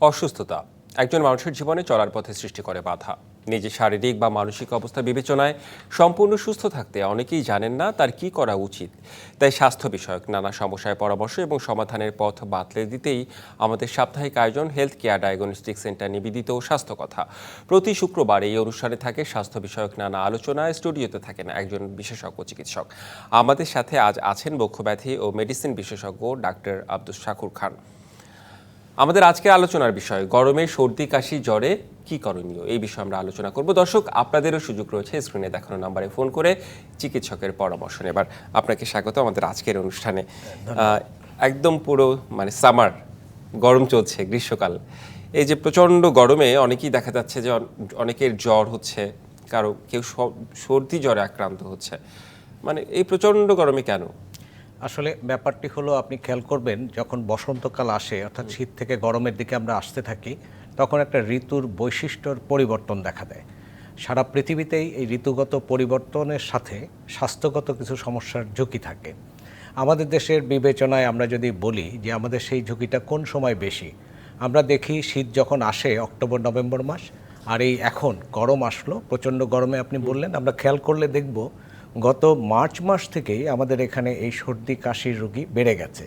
অসুস্থতা। একজন মানুষের জীবনে চলার পথে সৃষ্টি করে বাধা। নিজের শারীরিক বা মানসিক অবস্থা বিবেচনায় সম্পূর্ণ সুস্থ থাকতে অনেকেই জানেন না তার কি করা উচিত। তাই স্বাস্থ্য বিষয়ক নানা সমস্যায় পরামর্শ এবং সমাধানের পথ বাতলে দিতেই আমাদের সাপ্তাহিক আয়োজন হেলথ কেয়ার ডায়াগনস্টিক সেন্টার নিবেদিত স্বাস্থ্য কথা। প্রতি শুক্রবার এই অনুষ্ঠানে থাকে স্বাস্থ্য বিষয়ক নানা আলোচনায় স্টুডিওতে থাকেন একজন বিশেষজ্ঞ চিকিৎসক। আমাদের সাথে আজ আছেন বক্ষব্যাধি ও মেডিসিন বিশেষজ্ঞ ডাক্তার আব্দুল শাকুর খান। আমাদের আজকের আলোচনার বিষয় গরমে সর্দি কাশি জ্বরে কি করণীয়? এই বিষয়ে আমরা আলোচনা করব। দর্শক আপনাদেরও সুযোগ রয়েছে স্ক্রিনে দেখানো নাম্বারে ফোন করে চিকিৎসকের পরামর্শ নেবার। আপনাকে স্বাগত আমাদের আজকের অনুষ্ঠানে। একদম পুরো মানে সামার গরম চলছে গ্রীষ্মকাল। এই যে প্রচণ্ড গরমে অনেকেই দেখা যাচ্ছে যে অনেকের জ্বর হচ্ছে কারও কেউ সর্দি জ্বরে আক্রান্ত হচ্ছে। মানে এই প্রচণ্ড গরমে কেন? আসলে ব্যাপারটি হলো আপনি খেয়াল করবেন যখন বসন্তকাল আসে অর্থাৎ শীত থেকে গরমের দিকে আমরা আসতে থাকি তখন একটা ঋতুর বৈশিষ্ট্যর পরিবর্তন দেখা দেয়। সারা পৃথিবীতেই এই ঋতুগত পরিবর্তনের সাথে স্বাস্থ্যগত কিছু সমস্যার ঝুঁকি থাকে। আমাদের দেশের বিবেচনায় আমরা যদি বলি যে আমাদের সেই ঝুঁকিটা কোন সময় বেশি? আমরা দেখি শীত যখন আসে অক্টোবর নভেম্বর মাস আর এই এখন গরম আসলো প্রচণ্ড গরমে আপনি বললেন আমরা খেয়াল করলে দেখব গত মার্চ মাস থেকেই আমাদের এখানে এই সর্দি কাশির রোগী বেড়ে গেছে।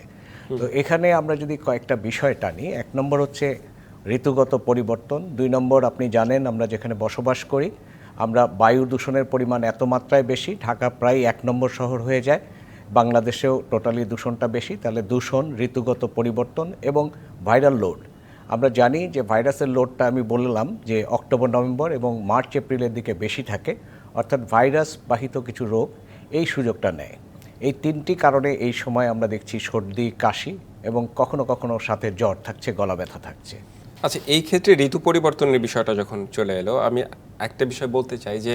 তো এখানে আমরা যদি কয়েকটা বিষয় টানি এক নম্বর হচ্ছে ঋতুগত পরিবর্তন দুই নম্বর আপনি জানেন আমরা যেখানে বসবাস করি আমরা বায়ু দূষণের পরিমাণ এত মাত্রায় বেশি ঢাকা প্রায় এক নম্বর শহর হয়ে যায় বাংলাদেশেও টোটালি দূষণটা বেশি তাহলে দূষণ ঋতুগত পরিবর্তন এবং ভাইরাল লোড। আমরা জানি যে ভাইরাসের লোডটা আমি বললাম যে অক্টোবর নভেম্বর এবং মার্চ এপ্রিলের দিকে বেশি থাকে অর্থাৎ ভাইরাস বাহিত কিছু রোগ এই সুযোগটা নেয়। এই তিনটি কারণে এই সময় আমরা দেখছি সর্দি, কাশি এবং কখনো কখনো সাথে জ্বর থাকছে, গলা ব্যথা থাকছে। আচ্ছা এই ক্ষেত্রে ঋতু পরিবর্তনের বিষয়টা যখন চলে এলো, আমি একটা বিষয় বলতে চাই যে,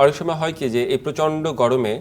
অনেক সময় হয় কি যে, এই প্রচণ্ড গরমে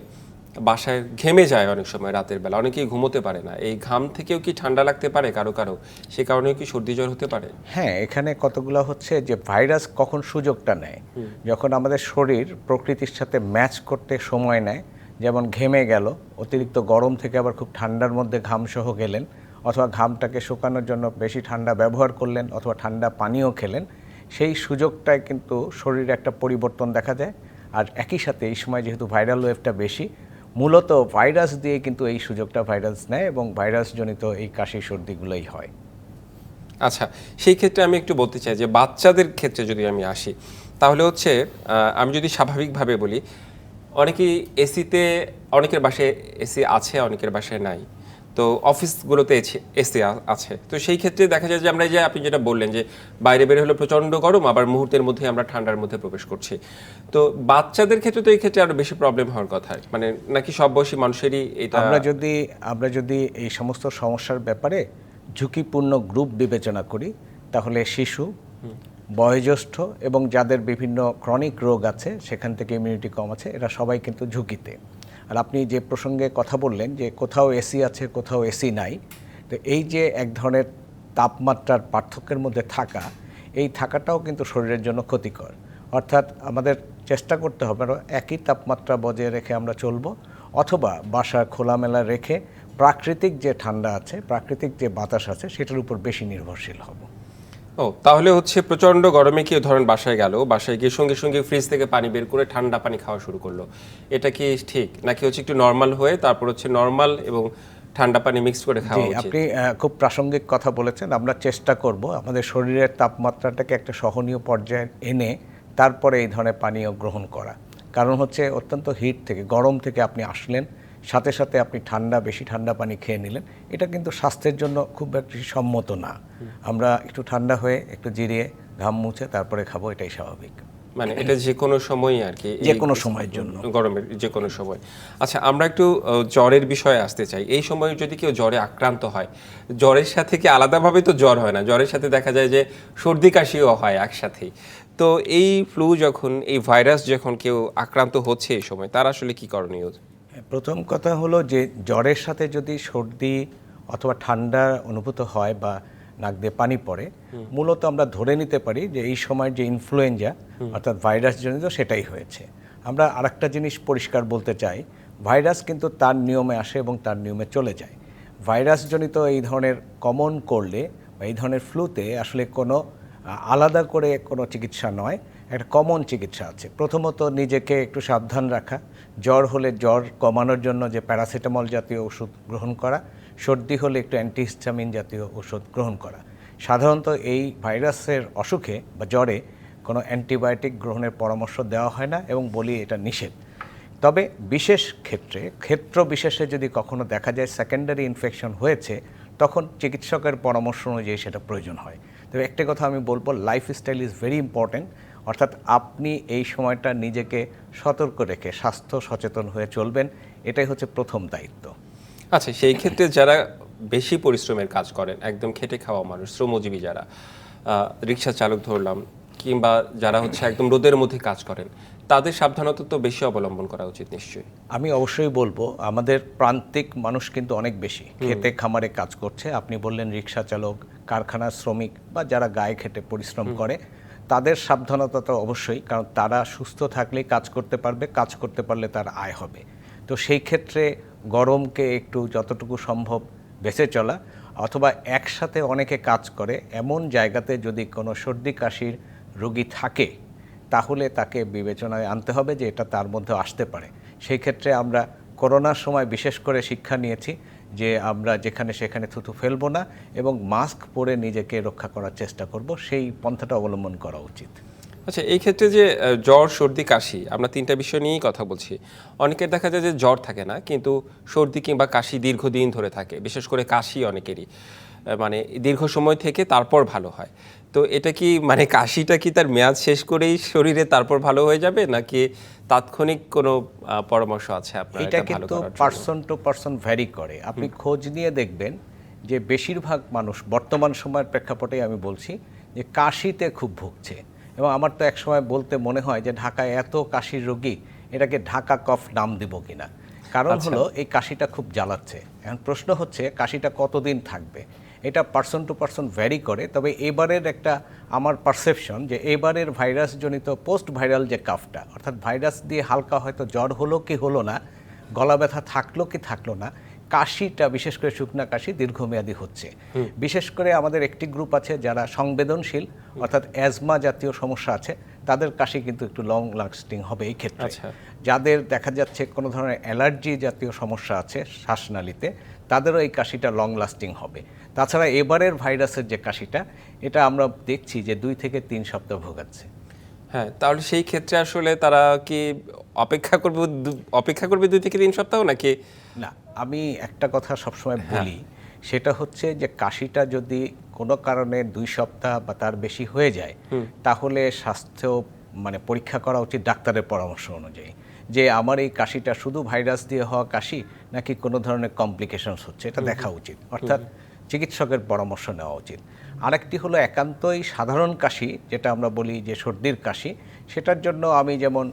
বাসায় ঘেমে যায় অনেক সময় রাতের বেলা। অনেকেই ঘুমোতে পারে না। এই ঘাম থেকেও কি ঠান্ডা লাগতে পারে কারও কারও? সে কারণেও কি সর্দি জ্বর হতে পারে? হ্যাঁ এখানে কতগুলো হচ্ছে যে ভাইরাস কখন সুযোগটা নেয়? যখন আমাদের শরীর প্রকৃতির সাথে ম্যাচ করতে সময় নেয় যেমন ঘেমে গেল অতিরিক্ত গরম থেকে আবার খুব ঠান্ডার মধ্যে ঘাম সহ গেলেন অথবা ঘামটাকে শুকানোর জন্য বেশি ঠান্ডা ব্যবহার করলেন অথবা ঠান্ডা পানীয় খেলেন সেই সুযোগটায় কিন্তু শরীরে একটা পরিবর্তন দেখা যায়। আর একই সাথে এই সময় যেহেতু ভাইরাল ওয়েভটা বেশি মূলত ভাইরাস দিয়ে কিন্তু এই সুযোগটা ভাইরাস নেয় এবং ভাইরাসজনিত এই কাশি, সর্দিগুলোই হয়। আচ্ছা সেই ক্ষেত্রে আমি একটু বলতে চাই যে বাচ্চাদের ক্ষেত্রে যদি আমি আসি, তাহলে হচ্ছে আমি যদি স্বাভাবিকভাবে বলি, অনেকেই এসিতে অনেকের বাসায় এসি আছে, অনেকের বাসায় নাই। তো অফিসগুলোতে এসি আছে। তো সেই ক্ষেত্রে দেখা যায় যে আমরা যে আপনি যেটা বললেন যে বাইরে বের হলে প্রচণ্ড গরম আবার মুহূর্তের মধ্যে আমরা ঠান্ডার মধ্যে প্রবেশ করছি। তো বাচ্চাদের ক্ষেত্রে তো এই ক্ষেত্রে আরও বেশি প্রবলেম হওয়ার কথা। মানে নাকি সব বয়সী মানুষেরই এটা আমরা যদি আমরা যদি এই সমস্ত সমস্যার ব্যাপারে ঝুঁকিপূর্ণ গ্রুপ বিবেচনা করি তাহলে শিশু বয়োজ্যেষ্ঠ এবং যাদের বিভিন্ন ক্রনিক রোগ আছে সেখান থেকে ইমিউনিটি কম আছে এরা সবাই কিন্তু ঝুঁকিতে। আর আপনি যে প্রসঙ্গে কথা বললেন যে কোথাও এসি আছে, কোথাও এসি নাই, তো এই যে এক ধরনের তাপমাত্রার পার্থক্যের মধ্যে থাকা, এই থাকাটাও কিন্তু শরীরের জন্য ক্ষতিকর। অর্থাৎ আমাদের চেষ্টা করতে হবে একই তাপমাত্রা বজায় রেখে আমরা চলবো, অথবা বাসা খোলামেলা রেখে প্রাকৃতিক যে ঠান্ডা আছে, প্রাকৃতিক যে বাতাস আছে, সেটার উপর বেশি নির্ভরশীল হব। ও তাহলে হচ্ছে প্রচণ্ড গরমে কেউ ধরেন বাসায় গেল বাসায় গিয়ে সঙ্গে সঙ্গে ফ্রিজ থেকে পানি বের করে ঠান্ডা পানি খাওয়া শুরু করল। এটা কি ঠিক? নাকি হচ্ছে একটু নর্মাল হয়ে তারপর হচ্ছে নর্মাল এবং ঠান্ডা পানি মিক্স করে খাওয়া উচিত? আপনি খুব প্রাসঙ্গিক কথা বলেছেন আমরা চেষ্টা করব আমাদের শরীরের তাপমাত্রাটাকে একটা সহনীয় পর্যায়ে এনে তারপরে এই ধরনের পানীয় গ্রহণ করা। কারণ হচ্ছে অত্যন্ত হিট থেকে গরম থেকে আপনি আসলেন সাথে সাথে আপনি ঠান্ডা বেশি ঠান্ডা পানি খেয়ে নিলেন। এটা কিন্তু স্বাস্থ্যের জন্য খুব বেশি সম্মত না। আমরা একটু ঠান্ডা হয়ে একটু জিরিয়ে ঘাম মুছে তারপরে খাব এটাই স্বাভাবিক। মানে এটা যে কোনো সময়ই আর কি যে কোনো সময়ের জন্য। গরমের যে কোনো সময়। আচ্ছা আমরা একটু জ্বরের বিষয়ে আসতে চাই। এই সময় যদি কেউ জ্বরে আক্রান্ত হয় জ্বরের সাথে কি আলাদাভাবে তো জ্বর হয় না? জ্বরের সাথে দেখা যায় যে সর্দি কাশিও হয় একসাথেই। তো এই ফ্লু যখন এই ভাইরাস যখন কেউ আক্রান্ত হচ্ছে এই সময় তার আসলে কি করণীয়? প্রথম কথা হলো যে জ্বরের সাথে যদি সর্দি অথবা ঠান্ডা অনুভূত হয় বা নাক দিয়ে পানি পড়ে মূলত আমরা ধরে নিতে পারি যে এই সময় যে ইনফ্লুয়েঞ্জা অর্থাৎ ভাইরাস জনিত সেটাই হয়েছে। আমরা আরেকটা জিনিস পরিষ্কার বলতে চাই ভাইরাস কিন্তু তার নিয়মে আসে এবং তার নিয়মে চলে যায়। ভাইরাসজনিত এই ধরনের কমন করলে বা এই ধরনের ফ্লুতে আসলে কোনো আলাদা করে কোনো চিকিৎসা নয়। একটা কমন চিকিৎসা আছে। প্রথমত নিজেকে একটু সাবধান রাখা, জ্বর হলে জ্বর কমানোর জন্য যে প্যারাসিটামল জাতীয় ওষুধ গ্রহণ করা, সর্দি হলে একটু অ্যান্টিহিস্টামিন জাতীয় ওষুধ গ্রহণ করা। সাধারণত এই ভাইরাসের অসুখে বা জ্বরে কোনো অ্যান্টিবায়োটিক গ্রহণের পরামর্শ দেওয়া হয় না এবং বলি এটা নিষেধ। তবে বিশেষ ক্ষেত্রে, ক্ষেত্র বিশেষে যদি কখনো দেখা যায় সেকেন্ডারি ইনফেকশন হয়েছে, তখন চিকিৎসকের পরামর্শ অনুযায়ী সেটা প্রয়োজন হয়। তবে একটা কথা আমি বলব লাইফস্টাইল ইজ ভেরি ইম্পর্ট্যান্ট অর্থাৎ আপনি এই সময়টা নিজেকে সতর্ক রেখে স্বাস্থ্য সচেতন হয়ে চলবেন এটাই হচ্ছে প্রথম দায়িত্ব। আচ্ছা সেই ক্ষেত্রে যারা বেশি পরিশ্রমের কাজ করেন একদম খেটে খাওয়া মানুষ শ্রমজীবী যারা রিক্সা চালক ধরলাম কিংবা যারা হচ্ছে একদম রোদের মধ্যে কাজ করেন তাদের সাবধানতা তো বেশি অবলম্বন করা উচিত নিশ্চয়ই। আমি অবশ্যই বলব আমাদের প্রান্তিক মানুষ কিন্তু অনেক বেশি। খেতে খামারে কাজ করছে আপনি বললেন রিক্সা চালক কারখানার শ্রমিক বা যারা গায়ে খেটে পরিশ্রম করে তাদের সাবধানতা তো অবশ্যই, কারণ তারা সুস্থ থাকলেই কাজ করতে পারবে, কাজ করতে পারলে তার আয় হবে। তো সেই ক্ষেত্রে গরমকে একটু যতটুকু সম্ভব বেঁচে চলা, অথবা একসাথে অনেকে কাজ করে, এমন জায়গাতে যদি কোনো সর্দি কাশির রোগী থাকে, তাহলে তাকে বিবেচনায় আনতে হবে যে এটা তার মধ্যে আসতে পারে। সেই ক্ষেত্রে আমরা করোনার সময় বিশেষ করে শিক্ষা নিয়েছি যে আমরা যেখানে সেখানে থুতু ফেলব না এবং মাস্ক পরে নিজেকে রক্ষা করার চেষ্টা করব, সেই পন্থাটা অবলম্বন করা উচিত। আচ্ছা এই ক্ষেত্রে যে জ্বর, সর্দি, কাশি, আমরা তিনটা বিষয় নিয়েই কথা বলছি। অনেকের দেখা যায় যে জ্বর থাকে না, কিন্তু সর্দি কিংবা কাশি দীর্ঘদিন ধরে থাকে। বিশেষ করে কাশি অনেকেরই মানে দীর্ঘ সময় থেকে তারপর ভালো হয়। তো এটা কি মানে কাশিটা কি তার মেয়াদ শেষ করেই শরীরে তারপর ভালো হয়ে যাবে? নাকি তাৎক্ষণিক কোনো পরামর্শ আছে আপনার এটা কিন্তু পার্সন টু পার্সন ভ্যারি করে। আপনি খোঁজ নিয়ে দেখবেন যে বেশিরভাগ মানুষ বর্তমান সময়ের প্রেক্ষাপটেই আমি বলছি যে কাশিতে খুব ভুগছে। এবং আমার তো একসময় বলতে মনে হয় যে ঢাকায় এত কাশির রোগী এটাকে ঢাকা কফ নাম দিব কিনা? কারণ আচ্ছা। হলো এই কাশিটা খুব জ্বালাচ্ছে। এখন প্রশ্ন হচ্ছে কাশিটা কতদিন থাকবে? এটা পার্সন টু পার্সন ভ্যারি করে তবে এবারের একটা আমার পারসেপশন যে এবারের ভাইরাসজনিত পোস্ট ভাইরাল যে কাফটা অর্থাৎ ভাইরাস দিয়ে হালকা হয়তো জ্বর হলো কি হলো না গলা ব্যথা থাকল কি থাকল না কাশিটা বিশেষ করে শুকনা কাশি দীর্ঘমেয়াদী হচ্ছে। বিশেষ করে আমাদের একটি গ্রুপ আছে যারা সংবেদনশীল অর্থাৎ অ্যাজমা জাতীয় সমস্যা আছে তাদের কাশি কিন্তু একটু লং লাস্টিং হবে এই ক্ষেত্রে। আচ্ছা। যাদের দেখা যাচ্ছে কোনো ধরনের অ্যালার্জি জাতীয় সমস্যা আছে শ্বাসনালীতে তাদেরও এই কাশিটা লং লাস্টিং হবে। তাছাড়া এবারের ভাইরাসের যে কাশিটা এটা আমরা দেখছি যে দুই থেকে তিন সপ্তাহ ভোগাচ্ছে। হ্যাঁ তাহলে সেই ক্ষেত্রে আসলে তারা কি অপেক্ষা করবে অপেক্ষা করবে দুই থেকে তিন সপ্তাহ নাকি? না আমি একটা কথা সবসময় বলি সেটা হচ্ছে যে কাশিটা যদি কোনো কারণে দুই সপ্তাহ বা তার বেশি হয়ে যায় তাহলে স্বাস্থ্য মানে পরীক্ষা করা উচিত ডাক্তারের পরামর্শ অনুযায়ী। যে আমার এই কাশিটা শুধু ভাইরাস দিয়ে হওয়া কাশি নাকি কোনো ধরনের কমপ্লিকেশনস হচ্ছে এটা দেখা উচিত। অর্থাৎ চিকিৎসকের পরামর্শ নেওয়া উচিত। আরেকটি হলো একান্তই সাধারণ কাশি, যেটা আমরা বলি যে সর্দির কাশি। সেটার জন্য আমি যেমন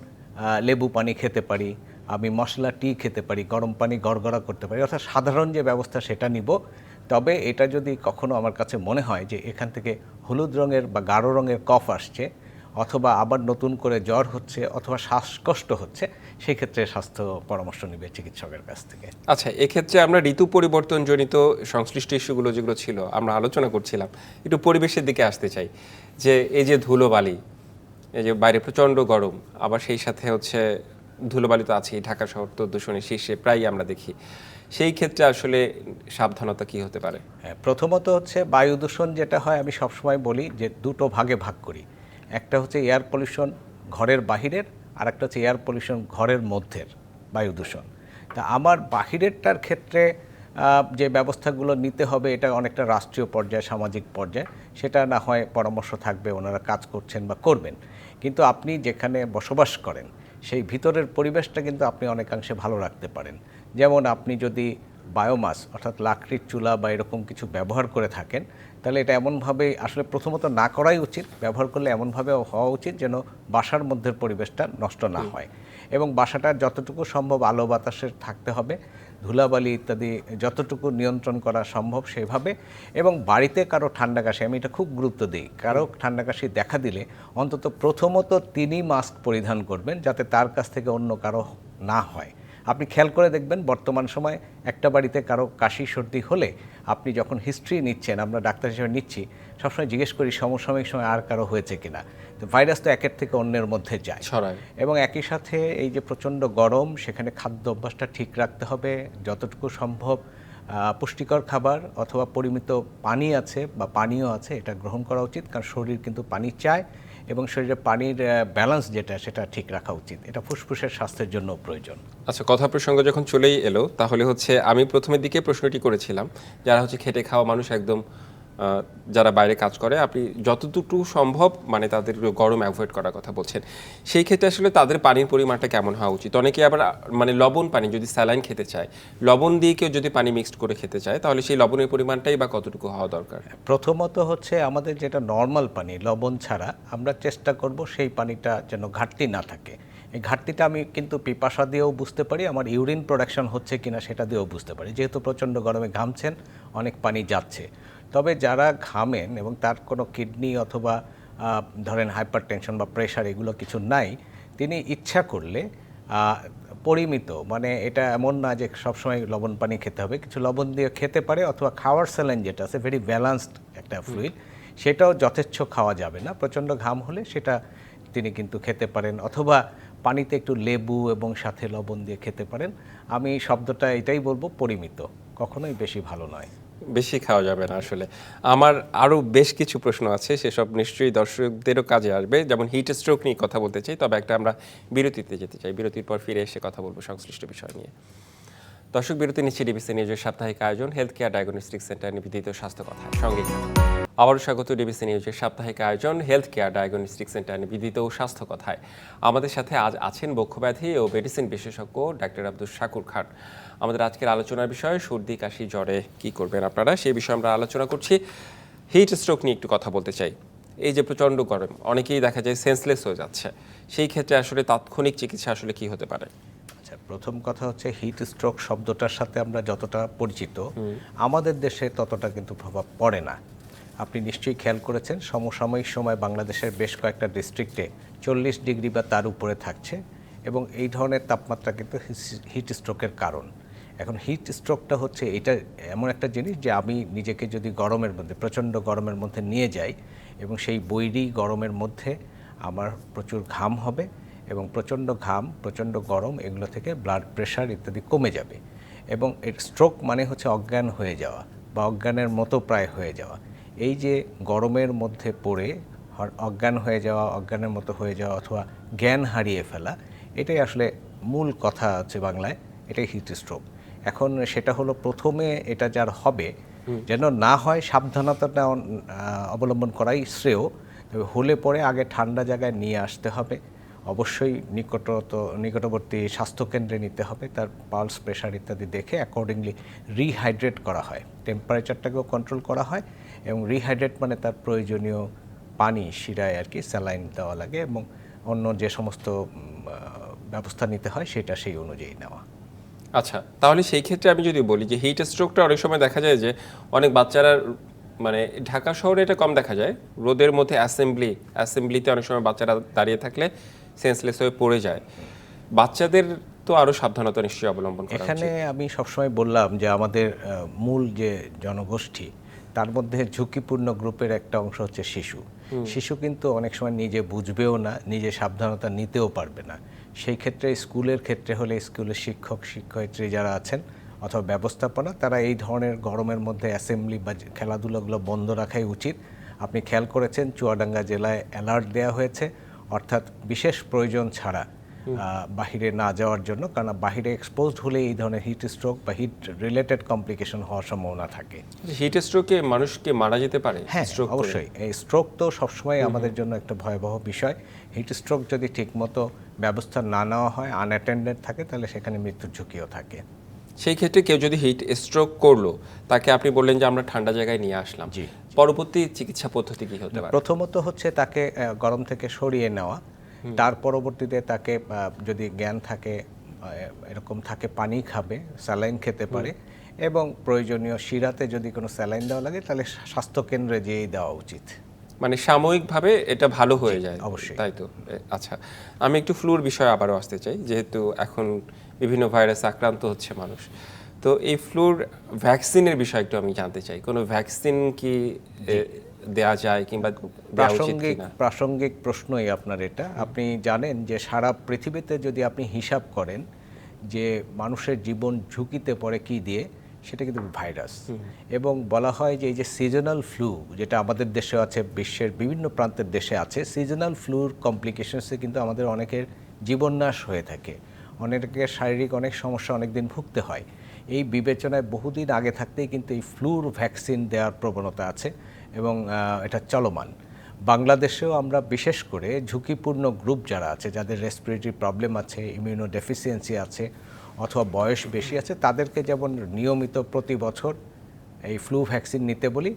লেবু পানি খেতে পারি, আমি মশলা টি খেতে পারি, গরম পানি গড়গড়া করতে পারি, অর্থাৎ সাধারণ যে ব্যবস্থা সেটা নিব। তবে এটা যদি কখনো আমার কাছে মনে হয় যে এখান থেকে হলুদ রঙের বা গাঢ় রঙের কফ আসছে অথবা আবার নতুন করে জ্বর হচ্ছে অথবা শ্বাসকষ্ট হচ্ছে সেই ক্ষেত্রে স্বাস্থ্য পরামর্শ নেবে চিকিৎসকের কাছ থেকে। আচ্ছা এক্ষেত্রে আমরা ঋতু পরিবর্তন জনিত সংশ্লিষ্ট ইস্যুগুলো যেগুলো ছিল আমরা আলোচনা করছিলাম একটু পরিবেশের দিকে আসতে চাই। যে এই যে ধুলোবালি এই যে বাইরে প্রচণ্ড গরম আবার সেই সাথে হচ্ছে ধুলোবালি তো আছেই ঢাকা শহর তো দূষণের শীর্ষে প্রায়ই আমরা দেখি। সেই ক্ষেত্রে আসলে সাবধানতা কি হতে পারে? হ্যাঁ, প্রথমত হচ্ছে বায়ু দূষণ যেটা হয় আমি সবসময় বলি যে দুটো ভাগে ভাগ করি। একটা হচ্ছে এয়ার পলিউশন ঘরের বাহিরের আর একটা হচ্ছে এয়ার পলিউশন ঘরের মধ্যের বায়ু দূষণ। তা আমার বাহিরেরটার ক্ষেত্রে যে ব্যবস্থাগুলো নিতে হবে, এটা অনেকটা রাষ্ট্রীয় পর্যায়ে, সামাজিক পর্যায়ে, সেটা না হয় পরামর্শ থাকবে, ওনারা কাজ করছেন বা করবেন। কিন্তু আপনি যেখানে বসবাস করেন, সেই ভিতরের পরিবেশটা কিন্তু আপনি অনেকাংশে ভালো রাখতে পারেন। যেমন আপনি যদি বায়োমাস অর্থাৎ লাকড়ির চুলা বা এরকম কিছু ব্যবহার করে থাকেন, তাহলে এটা এমনভাবে আসলে প্রথমত না করাই উচিত, ব্যবহার করলে এমনভাবে হওয়া উচিত যেন বাসার মধ্যের পরিবেশটা নষ্ট না হয়। এবং বাসাটা যতটুকু সম্ভব আলো বাতাসের থাকতে হবে, ধুলাবালি ইত্যাদি যতটুকু নিয়ন্ত্রণ করা সম্ভব সেভাবে, এবং বাড়িতে কারও ঠান্ডা কাশি আমি এটা খুব গুরুত্ব দিই, কারও ঠান্ডা কাশি দেখা দিলে অন্তত প্রথমত তিনি মাস্ক পরিধান করবেন যাতে তার কাছ থেকে অন্য কারও না হয়। আপনি খেয়াল করে দেখবেন বর্তমান সময় একটা বাড়িতে কারও কাশি সর্দি হলে আপনি যখন হিস্ট্রি নিচ্ছেন আমরা ডাক্তার হিসেবে নিচ্ছি সবসময় জিজ্ঞেস করি সমসাময়িক সময় আর কারও হয়েছে কিনা। তো ভাইরাস তো একের থেকে অন্যের মধ্যে যায়। ছড়ায়। এবং একই সাথে এই যে প্রচণ্ড গরম সেখানে খাদ্য অভ্যাসটা ঠিক রাখতে হবে যতটুকু সম্ভব। পুষ্টিকর খাবার অথবা পরিমিত পানি আছে বা পানীয় আছে, এটা গ্রহণ করা উচিত, কারণ শরীর কিন্তু পানি চায় এবং শরীরে পানির ব্যালেন্স যেটা, সেটা ঠিক রাখা উচিত। এটা ফুসফুসের স্বাস্থ্যের জন্য প্রয়োজন। আচ্ছা কথা প্রসঙ্গ যখন চলেই এলো, তাহলে হচ্ছে আমি প্রথমের দিকে প্রশ্নটি করেছিলাম, যারা হচ্ছে খেটে খাওয়া মানুষ একদম যারা বাইরে কাজ করে, আপনি যতটুকু সম্ভব মানে তাদের গরম অ্যাভয়েড করার কথা বলছেন। সেই ক্ষেত্রে আসলে তাদের পানির পরিমাণটা কেমন হওয়া উচিত? অনেকে আবার মানে লবণ পানি, যদি স্যালাইন খেতে চায়, লবণ দিয়ে কেউ যদি পানি মিক্সড করে খেতে চায়, তাহলে সেই লবণের পরিমাণটাই বা কতটুকু হওয়া দরকার? প্রথমত হচ্ছে আমাদের যেটা নর্মাল পানি, লবণ ছাড়া, আমরা চেষ্টা করব সেই পানিটা যেন ঘাটতি না থাকে। এই ঘাটতিটা আমি কিন্তু পিপাসা দিয়েও বুঝতে পারি, আমার ইউরিন প্রোডাকশন হচ্ছে কিনা সেটা দিয়েও বুঝতে পারি। যেহেতু প্রচণ্ড গরমে ঘামছেন, অনেক পানি যাচ্ছে। তবে যারা ঘামেন এবং তার কোনো কিডনি অথবা ধরেন হাইপার টেনশন বা প্রেশার এগুলো কিছু নাই তিনি ইচ্ছা করলে পরিমিত মানে এটা এমন না যে সবসময় লবণ পানি খেতে হবে কিছু লবণ দিয়ে খেতে পারে অথবা খাওয়ার স্যালাইন যেটা আছে ভেরি ব্যালান্সড একটা ফ্লুইড সেটাও যথেচ্ছ খাওয়া যাবে না। প্রচণ্ড ঘাম হলে সেটা তিনি কিন্তু খেতে পারেন অথবা পানিতে একটু লেবু এবং সাথে লবণ দিয়ে খেতে পারেন। আমি শব্দটা এটাই বলব পরিমিত কখনোই বেশি ভালো নয়। বেশি খাওয়া যাবে না আসলে। আমার আরও বেশ কিছু প্রশ্ন আছে, সেসব নিশ্চয়ই দর্শকদেরও কাজে আসবে। যেমন হিট স্ট্রোক নিয়ে কথা বলতে চাই, তবে একটা আমরা বিরতিতে যেতে চাই। বিরতির পর ফিরে এসে কথা বলব সংশ্লিষ্ট বিষয় নিয়ে। দর্শক, বিরতি নিচ্ছে ডিবিসি নিউজের সাপ্তাহিক আয়োজন হেলথ কেয়ার ডায়াগনস্টিক সেন্টার নিবেদিত স্বাস্থ্য কথা। সঙ্গে। আবারও স্বাগত ডিবিসি নিউজের সাপ্তাহিক আয়োজন হেলথ কেয়ার ডায়াগনস্টিক সেন্টার নিবেদিত স্বাস্থ্য কথায়। আমাদের সাথে আজ আছেন বক্ষব্যাধি ও মেডিসিন বিশেষজ্ঞ ডাক্তার আব্দুল শাকুর খান। আমাদের আজকের আলোচনার বিষয় সর্দি কাশি জ্বরে কি করবেন আপনারা সেই বিষয়ে আমরা আলোচনা করছি। হিট স্ট্রোক নিয়ে একটু কথা বলতে চাই। এই যে প্রচণ্ড গরম অনেকেই দেখা যায় সেন্সলেস হয়ে যাচ্ছে। সেই ক্ষেত্রে আসলে তাৎক্ষণিক চিকিৎসা আসলে কি হতে পারে? আচ্ছা প্রথম কথা হচ্ছে হিট স্ট্রোক শব্দটার সাথে আমরা যতটা পরিচিত আমাদের দেশে ততটা কিন্তু প্রভাব পড়ে না। আপনি নিশ্চয়ই খেয়াল করেছেন সমসাময়িক সময় বাংলাদেশের বেশ কয়েকটা ডিস্ট্রিক্টে চল্লিশ ডিগ্রি বা তার উপরে থাকছে এবং এই ধরনের তাপমাত্রা কিন্তু হিট স্ট্রোকের কারণ। এখন হিট স্ট্রোকটা হচ্ছে এটা এমন একটা জিনিস যে আমি নিজেকে যদি গরমের মধ্যে, প্রচণ্ড গরমের মধ্যে নিয়ে যাই এবং সেই বৈরী গরমের মধ্যে আমার প্রচুর ঘাম হবে এবং প্রচণ্ড ঘাম, প্রচণ্ড গরম এগুলো থেকে ব্লাড প্রেশার ইত্যাদি কমে যাবে এবং এর স্ট্রোক মানে হচ্ছে অজ্ঞান হয়ে যাওয়া বা অজ্ঞানের মতো প্রায় হয়ে যাওয়া। এই যে গরমের মধ্যে পড়ে অজ্ঞান হয়ে যাওয়া, অজ্ঞানের মতো হয়ে যাওয়া অথবা জ্ঞান হারিয়ে ফেলা, এটাই আসলে মূল কথা আছে বাংলায়, এটাই হিট স্ট্রোক এখন সেটা হলো প্রথমে এটা যার হবে যেন না হয় সাবধানতাটা অবলম্বন করাই শ্রেয়। তবে হলে পরে আগে ঠান্ডা জায়গায় নিয়ে আসতে হবে। অবশ্যই নিকটত নিকটবর্তী স্বাস্থ্যকেন্দ্রে নিতে হবে। তার পালস প্রেশার ইত্যাদি দেখে অ্যাকর্ডিংলি রিহাইড্রেট করা হয়। টেম্পারেচারটাকেও কন্ট্রোল করা হয় এবং রিহাইড্রেট মানে তার প্রয়োজনীয় পানি শিরায় আর কি স্যালাইন দেওয়া লাগে এবং অন্য যে সমস্ত ব্যবস্থা নিতে হয় সেটা সেই অনুযায়ী নেওয়া। আচ্ছা তাহলে সেই ক্ষেত্রে আমি যদি বলি যে হিট স্ট্রোকটা অনেক সময় দেখা যায় যে অনেক বাচ্চারা মানে ঢাকা শহরে এটা কম দেখা যায়। রোদের মধ্যে অ্যাসেম্বলি অ্যাসেম্বলিতে অনেক সময় বাচ্চারা দাঁড়িয়ে থাকলে সেন্সলেস হয়ে পড়ে যায়। বাচ্চাদের তো আরও সাবধানতা নিশ্চয়ই অবলম্বন করা এখানে আমি সবসময় বললাম যে আমাদের মূল যে জনগোষ্ঠী তার মধ্যে ঝুঁকিপূর্ণ গ্রুপের একটা অংশ হচ্ছে শিশু। শিশু কিন্তু অনেক সময় নিজে বুঝবেও না নিজে সাবধানতা নিতেও পারবে না। সেই ক্ষেত্রে স্কুলের ক্ষেত্রে হলে স্কুলের শিক্ষক, শিক্ষয়িত্রী যারা আছেন অথবা ব্যবস্থাপনা, তারা এই ধরনের গরমের মধ্যে অ্যাসেম্বলি বা খেলাধুলাগুলো বন্ধ রাখাই উচিত। আপনি খেয়াল করেছেন, চুয়াডাঙ্গা জেলায় অ্যালার্ট দেওয়া হয়েছে। অর্থাৎ বিশেষ প্রয়োজন ছাড়া বাহিরে না যাওয়ার জন্য কারণ বাহিরে এক্সপোজড হলে এই ধরনের হিট স্ট্রোক বা হিট রিলেটেড কমপ্লিকেশন হওয়ার সম্ভাবনা থাকে। হিট স্ট্রোকে মানুষকে মারা যেতে পারে? হ্যাঁ অবশ্যই। এই স্ট্রোক তো সবসময় আমাদের জন্য একটা ভয়াবহ বিষয়। হিট স্ট্রোক যদি ঠিকমতো ব্যবস্থা না নেওয়া হয় আনঅ্যাটেন্ডেড থাকে তাহলে সেখানে মৃত্যুর ঝুঁকিও থাকে। সেই ক্ষেত্রে কেউ যদি হিট স্ট্রোক করল তাকে আপনি বললেন যে আমরা ঠান্ডা জায়গায় নিয়ে আসলাম। জি। পরবর্তী চিকিৎসা পদ্ধতি কি হতে পারে? প্রথমত হচ্ছে তাকে গরম থেকে সরিয়ে নেওয়া। তার পরবর্তীতে তাকে যদি জ্ঞান থাকে এরকম থাকে পানি খাবে স্যালাইন খেতে পারে এবং প্রয়োজনীয় শিরাতে যদি কোনো স্যালাইন দেওয়া লাগে তাহলে স্বাস্থ্যকেন্দ্রে যেয়েই দেওয়া উচিত। মানে সাময়িকভাবে এটা ভালো হয়ে যায়। অবশ্যই। তাই তো? আচ্ছা আমি একটু ফ্লুর বিষয়ে আবারও আসতে চাই যেহেতু এখন বিভিন্ন ভাইরাস আক্রান্ত হচ্ছে মানুষ। তো এই ফ্লুর ভ্যাকসিনের বিষয়ে একটু আমি জানতে চাই। কোনো ভ্যাকসিন কি দেয়া যায় কিংবা প্রাসঙ্গিক প্রাসঙ্গিক প্রশ্নই আপনার এটা। আপনি জানেন যে সারা পৃথিবীতে যদি আপনি হিসাব করেন যে মানুষের জীবন ঝুঁকিতে পড়ে কি দিয়ে সেটা কিন্তু ভাইরাস। এবং বলা হয় যে এই যে সিজনাল ফ্লু যেটা আমাদের দেশে আছে বিশ্বের বিভিন্ন প্রান্তের দেশে আছে সিজনাল ফ্লুর কমপ্লিকেশনসে কিন্তু আমাদের অনেকের জীবননাশ হয়ে থাকে। অনেকের শারীরিক অনেক সমস্যা অনেক দিন ভুগতে হয়। এই বিবেচনায় বহুদিন আগে থাকতেই কিন্তু এই ফ্লুর ভ্যাকসিন দেওয়ার প্রবণতা আছে এবং এটা চলমান। বাংলাদেশেও আমরা বিশেষ করে ঝুঁকিপূর্ণ গ্রুপ যারা আছে, যাদের রেসপিরেটরি প্রবলেম আছে ইমিউনো ডেফিসিয়েন্সি আছে, অথবা বয়স বেশি আছে, তাদেরকে যেমন নিয়মিত প্রতি বছর এই ফ্লু ভ্যাকসিন নিতে বলি।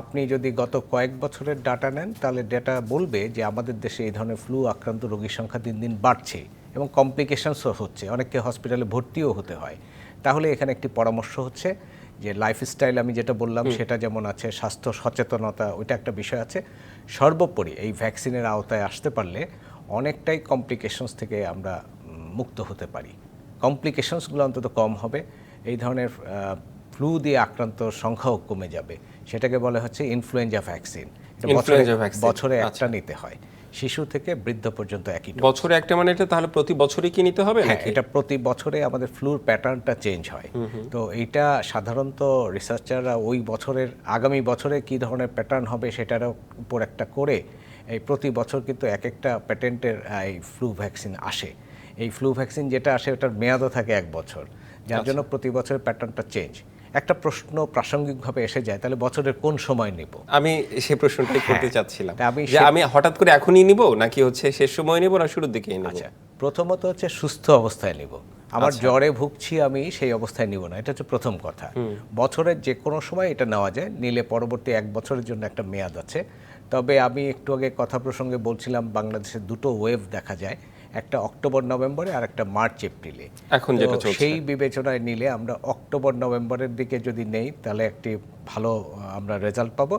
আপনি যদি গত কয়েক বছরের ডাটা নেন, তাহলে ডেটা বলবে যে আমাদের দেশে এই ধরনের ফ্লু আক্রান্ত রোগীর সংখ্যা দিন দিন বাড়ছে এবং কমপ্লিকেশনসও হচ্ছে। অনেককে হসপিটালে ভর্তিও হতে হয়। তাহলে এখানে একটি পরামর্শ হচ্ছে যে লাইফস্টাইল আমি যেটা বললাম সেটা যেমন আছে স্বাস্থ্য সচেতনতা ওইটা একটা বিষয় আছে। সর্বোপরি এই ভ্যাকসিনের আওতায় আসতে পারলে অনেকটাই কমপ্লিকেশনস থেকে আমরা মুক্ত হতে পারি। কমপ্লিকেশনসগুলো অন্তত কম হবে। এই ধরনের ফ্লু দিয়ে আক্রান্ত সংখ্যাও কমে যাবে। সেটাকে বলা হচ্ছে ইনফ্লুয়েঞ্জা ভ্যাকসিন বছরে একটা আচ্ছা। নিতে হয়। শিশু থেকে বৃদ্ধ পর্যন্ত একই বছরে একটা মানে এটা তাহলে প্রতি বছরই কি নিতে হবে হ্যাঁ এটা প্রতি বছরে আমাদের ফ্লুর প্যাটার্নটা চেঞ্জ হয়। তো এইটা সাধারণত রিসার্চাররা ওই বছরের আগামী বছরে কি ধরনের প্যাটার্ন হবে সেটার উপর একটা করে এই প্রতি বছর কিন্তু এক একটা প্যাটেন্টের এই ফ্লু ভ্যাকসিন আসে। এই ফ্লু ভ্যাকসিন যেটা আসে ওটার মেয়াদও থাকে এক বছর। যার জন্য প্রতি বছরের প্যাটার্নটা চেঞ্জ একটা প্রশ্ন প্রাসঙ্গিকভাবে এসে যায় তাহলে বছরের কোন সময় নিব? আমি সেই প্রশ্নটাই করতে চাচ্ছিলাম। আমি যে আমি হঠাৎ করে এখনই নিব নাকি হচ্ছে শেষ সময় নিব না শুরুর দিকেই নেব? আচ্ছা প্রথমত হচ্ছে সুস্থ অবস্থায় নিব। আমার জ্বরে ভুগছি আমি সেই অবস্থায় নিব না। এটা হচ্ছে প্রথম কথা। বছরের যে কোনো সময় এটা নেওয়া যায় নিলে পরবর্তী এক বছরের জন্য একটা মেয়াদ আছে। তবে আমি একটু আগে কথা প্রসঙ্গে বলছিলাম বাংলাদেশে দুটো ওয়েভ দেখা যায়। একটা অক্টোবর নভেম্বরে আর একটা মার্চ এপ্রিলে। এখন যেটা সেই বিবেচনায় নিলে আমরা অক্টোবর নভেম্বরের দিকে যদি নেই তাহলে একটি ভালো আমরা রেজাল্ট পাবো।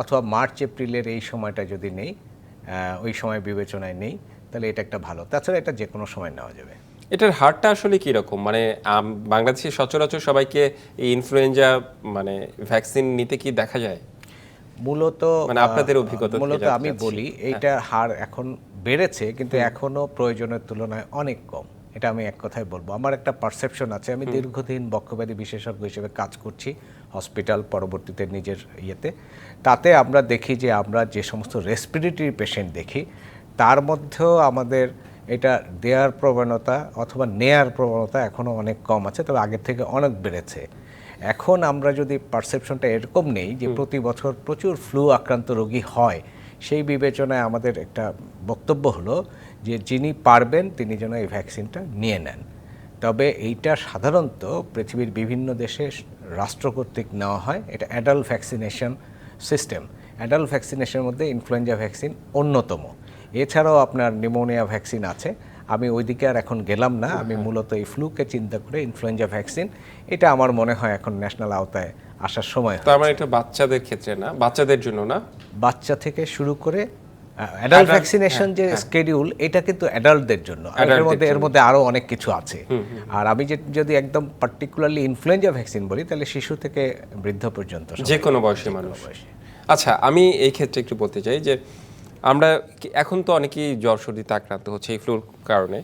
অথবা মার্চ এপ্রিলের এই সময়টা যদি নেই ওই সময় বিবেচনায় নেই তাহলে এটা একটা ভালো। তাছাড়া এটা যে কোনো সময় নেওয়া যাবে। এটার হারটা আসলে কি রকম মানে বাংলাদেশে সচরাচর সবাইকে এই ইনফ্লুয়েঞ্জা মানে ভ্যাকসিন নিতে কি দেখা যায়? মূলত মানে আপনাদের অভিজ্ঞতা মূলত আমি বলি এইটার হার এখন বেড়েছে কিন্তু এখনও প্রয়োজনের তুলনায় অনেক কম। এটা আমি এক কথায় বলব। আমার একটা পারসেপশন আছে আমি দীর্ঘদিন বক্ষব্যাধি বিশেষজ্ঞ হিসেবে কাজ করছি হসপিটাল পরবর্তীতে নিজের ইয়েতে। তাতে আমরা দেখি যে আমরা যে সমস্ত রেসপিরেটরি পেশেন্ট দেখি তার মধ্যেও আমাদের এটা দেওয়ার প্রবণতা অথবা নেয়ার প্রবণতা এখনও অনেক কম আছে তবে আগের থেকে অনেক বেড়েছে। এখন আমরা যদি পারসেপশনটা এরকম নেই যে প্রতি বছর প্রচুর ফ্লু আক্রান্ত রোগী হয় সেই বিবেচনায় আমাদের একটা বক্তব্য হলো যে যিনি পারবেন, তিনি যেন এই ভ্যাকসিনটা নিয়ে নেন। তবে এইটা সাধারণত পৃথিবীর বিভিন্ন দেশে রাষ্ট্র কর্তৃক নেওয়া হয়। এটা অ্যাডাল্ট ভ্যাকসিনেশন সিস্টেম অ্যাডাল্ট ভ্যাকসিনেশনের মধ্যে ইনফ্লুয়েঞ্জা ভ্যাকসিন অন্যতম। এছাড়াও আপনার নিউমোনিয়া ভ্যাকসিন আছে। আমি ওইদিকে আর এখন গেলাম না। আমি মূলত এই ফ্লুকে চিন্তা করে ইনফ্লুয়েঞ্জা ভ্যাকসিন এটা আমার মনে হয় এখন ন্যাশনাল আওতায় আসার সময় তার মানে এটা বাচ্চাদের ক্ষেত্রে না বাচ্চাদের জন্য না? বাচ্চা থেকে শুরু করে অ্যাডাল্ট ভ্যাকসিনেশন যে স্কেডিউল এটা কিন্তু অ্যাডাল্টদের জন্য। এর মধ্যে এর মধ্যে আরও অনেক কিছু আছে। আর আমি যে যদি একদম পার্টিকুলারলি ইনফ্লুয়েঞ্জা ভ্যাকসিন বলি তাহলে শিশু থেকে বৃদ্ধ পর্যন্ত। যে কোনো বয়সী মানুষ। আচ্ছা আমি এই ক্ষেত্রে একটু বলতে চাই যে আমরা এখন তো অনেকেই জ্বর সর্দিতে আক্রান্ত হচ্ছে এই ফ্লুর কারণে।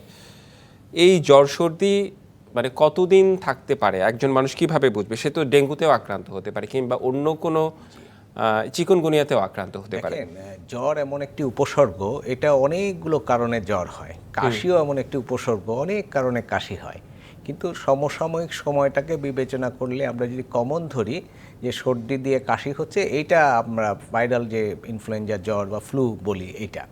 এই জ্বর সর্দি মানে কতদিন থাকতে পারে? একজন মানুষ কীভাবে বুঝবে? সে তো ডেঙ্গুতেও আক্রান্ত হতে পারে কিংবা অন্য কোনো চিকনগুনিয়াতেও আক্রান্ত হতে পারে। জ্বর এমন একটি উপসর্গ এটা অনেকগুলো কারণে জ্বর হয়। কাশিও এমন একটি উপসর্গ অনেক কারণে কাশি হয়। কিন্তু সমসাময়িক সময়টাকে বিবেচনা করলে আমরা যদি কমন ধরি যে সর্দি দিয়ে কাশি হচ্ছে এইটা আমরা ভাইরাল যে ইনফ্লুয়েঞ্জা জ্বর বা ফ্লু বলি এইটা।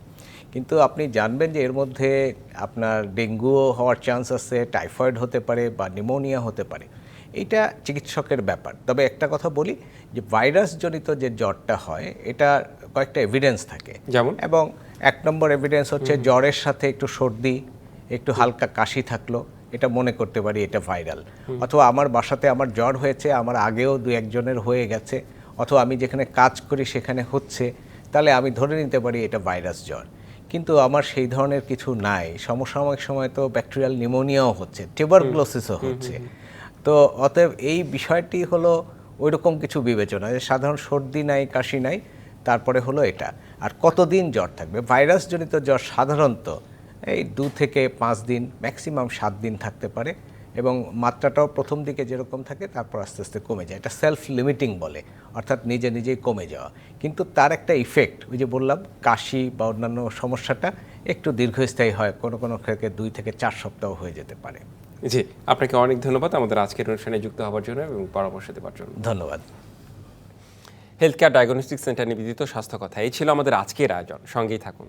কিন্তু আপনি জানবেন যে এর মধ্যে আপনার ডেঙ্গুও হওয়ার চান্স আছে টাইফয়েড হতে পারে বা নিউমোনিয়া হতে পারে। এইটা চিকিৎসকের ব্যাপার। তবে একটা কথা বলি যে ভাইরাস জনিত যে জ্বরটা হয় এটা কয়েকটা এভিডেন্স থাকে। যেমন? এবং এক নম্বর এভিডেন্স হচ্ছে জ্বরের সাথে একটু সর্দি একটু হালকা কাশি থাকল এটা মনে করতে পারি এটা ভাইরাল অথবা আমার বাসাতে আমার জ্বর হয়েছে আমার আগেও দু একজনের হয়ে গেছে অথবা আমি যেখানে কাজ করি সেখানে হচ্ছে তাহলে আমি ধরে নিতে পারি এটা ভাইরাস জ্বর। কিন্তু আমার সেই ধরনের কিছু নাই। সমসাময়িক সময় তো ব্যাকটেরিয়াল নিউমোনিয়াও হচ্ছে টিউবারক্লোসিসও হচ্ছে। তো অতএব এই বিষয়টি হলো ওই রকম কিছু বিবেচনা যে সাধারণ সর্দি নাই কাশি নাই তারপরে হলো এটা। আর কতদিন জ্বর থাকবে? ভাইরাসজনিত জ্বর সাধারণত এই দু থেকে পাঁচ দিন ম্যাক্সিমাম সাত দিন থাকতে পারে। এবং মাত্রাটাও প্রথম দিকে যেরকম থাকে তারপর আস্তে আস্তে কমে যায়। এটা সেলফ লিমিটিং বলে অর্থাৎ নিজে নিজেই কমে যাওয়া। কিন্তু তার একটা ইফেক্ট ওই যে বললাম কাশি বা অন্যান্য সমস্যাটা একটু দীর্ঘস্থায়ী হয় কোনো কোনো ক্ষেত্রে দুই থেকে চার সপ্তাহ হয়ে যেতে পারে। জি আপনাকে অনেক ধন্যবাদ। আমাদের আজকের অনুষ্ঠানে যুক্ত হওয়ার জন্য এবং পরামর্শ দেওয়ার জন্য। ধন্যবাদ। হেলথ কেয়ার ডায়াগনস্টিক সেন্টার নিবেদিত স্বাস্থ্য কথা এই ছিল আমাদের আজকের আয়োজন। সঙ্গেই থাকুন।